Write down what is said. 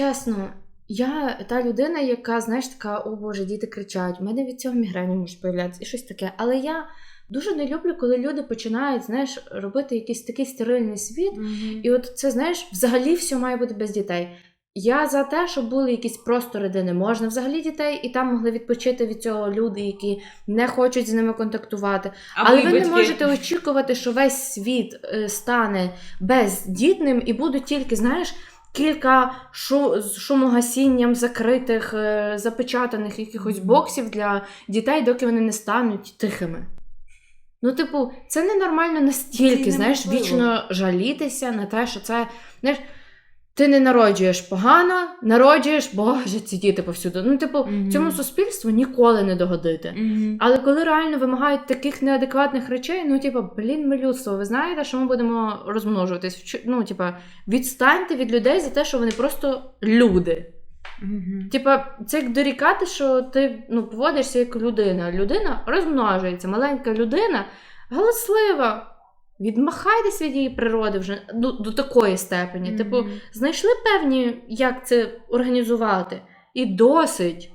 чесно, я та людина, яка, знаєш, така, о Боже, діти кричать, у мене від цього мігрені може появлятися і щось таке. Але я дуже не люблю, коли люди починають, знаєш, робити якийсь такий стерильний світ. І от це, знаєш, взагалі все має бути без дітей. Я за те, щоб були якісь простори, де не можна взагалі дітей, і там могли відпочити від цього люди, які не хочуть з ними контактувати. Але ви не можете очікувати, що весь світ е, стане бездітним і будуть тільки, знаєш, кілька з шумогасінням закритих, е, запечатаних якихось боксів для дітей, доки вони не стануть тихими. Ну, типу, це ненормально настільки, Це знаєш, вічно жалітися на те, що це. Знаєш, ти не народжуєш погано, народжуєш, боже, ці діти повсюди. Ну, типу, Мгм. цьому суспільству ніколи не догодити. Але коли реально вимагають таких неадекватних речей, ну типу, блін, ми людство, ви знаєте, що ми будемо розмножуватись. Ну, типа, відстаньте від людей за те, що вони просто люди. Типа, це як дорікати, що ти ну, поводишся як людина. Людина розмножується, маленька людина галаслива. Відмахайтесь від її природи вже до, до такої степені. Типу, знайшли певні, як це організувати. І досить.